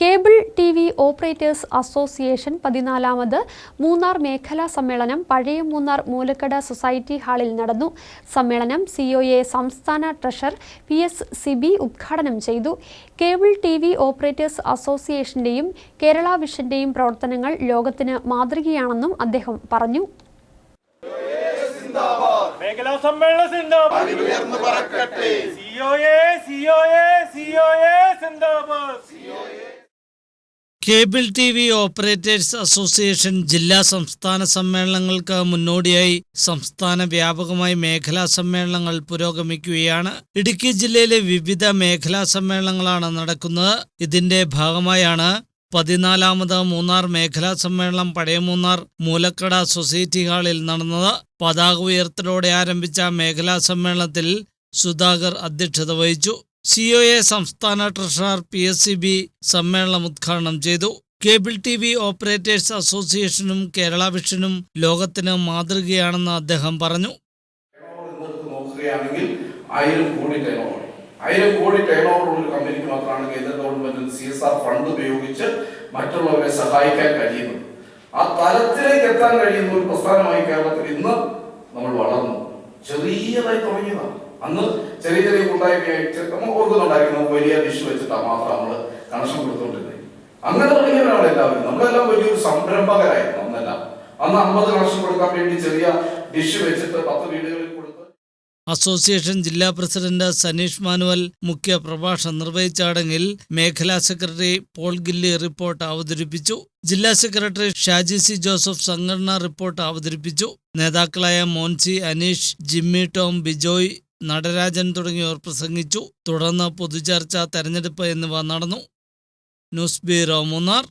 Cable T V operators association പതിനാലാമത് Munnar മേഖലാ സമ്മേളനം പഴയ മൂന്നാർ മൂലക്കട സൊസൈറ്റി ഹാളിൽ നടന്നു. സമ്മേളനം സിഒഎ സംസ്ഥാന ട്രഷറർ പി എസ് സിബി ഉദ്ഘാടനം ചെയ്തു. കേബിൾ ടി വി ഓപ്പറേറ്റേഴ്സ് അസോസിയേഷന്റെയും കേരള വിഷന്റെയും പ്രവർത്തനങ്ങൾ ലോകത്തിന് മാതൃകയാണെന്നും അദ്ദേഹം പറഞ്ഞു. മേഖലാ സമ്മേളന cable T V operators association ജില്ലാ സംസ്ഥാന സമ്മേളനങ്ങൾക്ക് മുന്നോടിയായി സംസ്ഥാന വ്യാപകമായി മേഖലാ സമ്മേളനങ്ങൾ പുരോഗമിക്കുകയാണ്. ഇടുക്കി ജില്ലയിലെ വിവിധ മേഖലാ സമ്മേളനങ്ങളാണ് നടക്കുന്നത്. ഇതിന്റെ ഭാഗമായാണ് പതിനാലാമത് മൂന്നാർ മേഖലാ സമ്മേളനം പഴയ മൂന്നാർ മൂലക്കട സൊസൈറ്റി ഹാളിൽ നടന്നത്. പതാക ഉയർത്തലോടെ ആരംഭിച്ച മേഖലാ സമ്മേളനത്തിൽ സുധാകർ അധ്യക്ഷത വഹിച്ചു. സിഒഎ സംസ്ഥാന treasurer P S C B സമ്മേളനം ഉദ്ഘാടനം ചെയ്തു. കേബിൾ ടി വി ഓപ്പറേറ്റേഴ്സ് അസോസിയേഷനും കേരള വിഷനും ലോകത്തിന് മാതൃകയാണെന്ന് അദ്ദേഹം പറഞ്ഞു. നോക്കുകയാണെങ്കിൽ ആയിരം കോടി ടേൺ ഓവർ ആയിരം ഉള്ള കമ്പനിക്ക് മാത്രമാണ് കേന്ദ്ര government C S R fund ഉപയോഗിച്ച് മറ്റുള്ളവരെ സഹായിക്കാൻ കഴിയുന്നത്. ആ തലത്തിലേക്ക് എത്താൻ കഴിയുന്ന ഒരു പ്രസ്ഥാനമായി കേരളത്തിൽ ഇന്ന് നമ്മൾ വളർന്നു. ചെറിയതായി തുടങ്ങിയതാണ് അന്ന് ചെറിയ ചെറിയ കൂട്ടായ്മയായിട്ട് നമ്മൾ ഓർക്കുന്നുണ്ടായിരുന്നു വലിയ ഡിഷ് വെച്ചിട്ടാണ് മാത്രം നമ്മൾ കണക്ഷൻ കൊടുത്തുകൊണ്ടിരുന്നത് അങ്ങനെ തുടങ്ങിയവരാണ് എല്ലാവരും. നമ്മളെല്ലാം വലിയൊരു സംരംഭകരായിരുന്നു അന്നെല്ലാം. അന്ന് അമ്പത് കണക്ഷൻ കൊടുക്കാൻ വേണ്ടി ചെറിയ ഡിഷ് വെച്ചിട്ട് പത്ത് വീടുകളിൽ അസോസിയേഷൻ ജില്ലാ പ്രസിഡന്റ് സനീഷ് മാനുവൽ മുഖ്യ പ്രഭാഷണം നിർവഹിച്ച ചടങ്ങിൽ മേഖലാ സെക്രട്ടറി പോൾ ഗില്ലി റിപ്പോർട്ട് അവതരിപ്പിച്ചു. ജില്ലാ സെക്രട്ടറി ഷാജി സി ജോസഫ് സംഘടനാ റിപ്പോർട്ട് അവതരിപ്പിച്ചു. നേതാക്കളായ മോൻസി അനീഷ് ജിമ്മി ടോം ബിജോയ് നടരാജൻ തുടങ്ങിയവർ പ്രസംഗിച്ചു. തുടർന്ന് പൊതുചർച്ച തെരഞ്ഞെടുപ്പ് എന്നിവ നടന്നു. News bureau Munnar.